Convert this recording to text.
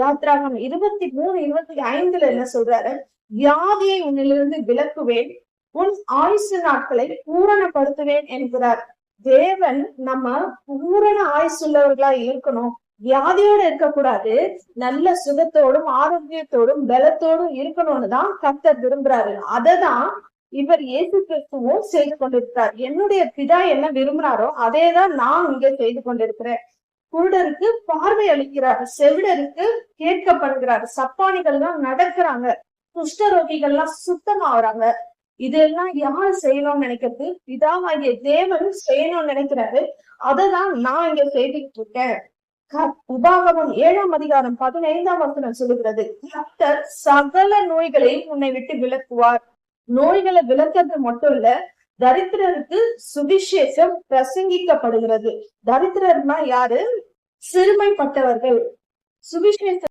யாத்ராகம் இருபத்தி மூணு இருபத்தி ஐந்துல என்ன சொல்றாரு? வியாதியை உன்னிலிருந்து விலக்குவேன் உன் ஆயுசு நாட்களை பூரணப்படுத்துவேன் என்கிறார். தேவன் நம்ம பூரண ஆயுசுள்ளவர்களா இருக்கணும். வியாதியோட இருக்கக்கூடாது. நல்ல சுகத்தோடும் ஆரோக்கியத்தோடும் பலத்தோடும் இருக்கணும்னு தான் கர்த்தர் விரும்புறாரு. அததான் இவர் இயேசு கிறிஸ்துவும் செய்து கொண்டிருக்கிறார். என்னுடைய பிதா என்ன விரும்புறாரோ அதே தான் நான் இங்க செய்து கொண்டிருக்கிறேன். குருடருக்கு பார்வை அளிக்கிறார் செவிடருக்கு கேட்கப்படுகிறார். சப்பானிகள்லாம் நடக்கிறாங்க. குஷ்டரோகிகள்லாம் சுத்தமாகறாங்க. இதெல்லாம் யார் செய்யணும்னு நினைக்கிறது? பிதாவாகிய தேவன் செய்யணும்னு நினைக்கிறாரு. அதைதான் நான் இங்க செய்துட்டு இருக்கேன் க- உபாகமம் ஏழாம் அதிகாரம் பதினைந்தாம் வசனம் சொல்லுகிறது. கர்த்தர் சகல நோய்களையும் உன்னை விட்டு விளக்குவார் நோய்களை விளக்குறது மட்டும் இல்ல தரித்திரருக்கு சுவிசேஷம் பிரசங்கிக்கப்படுகிறது. தரித்திரர்னா யாரு? சிறுமைப்பட்டவர்கள். சுவிசேஷ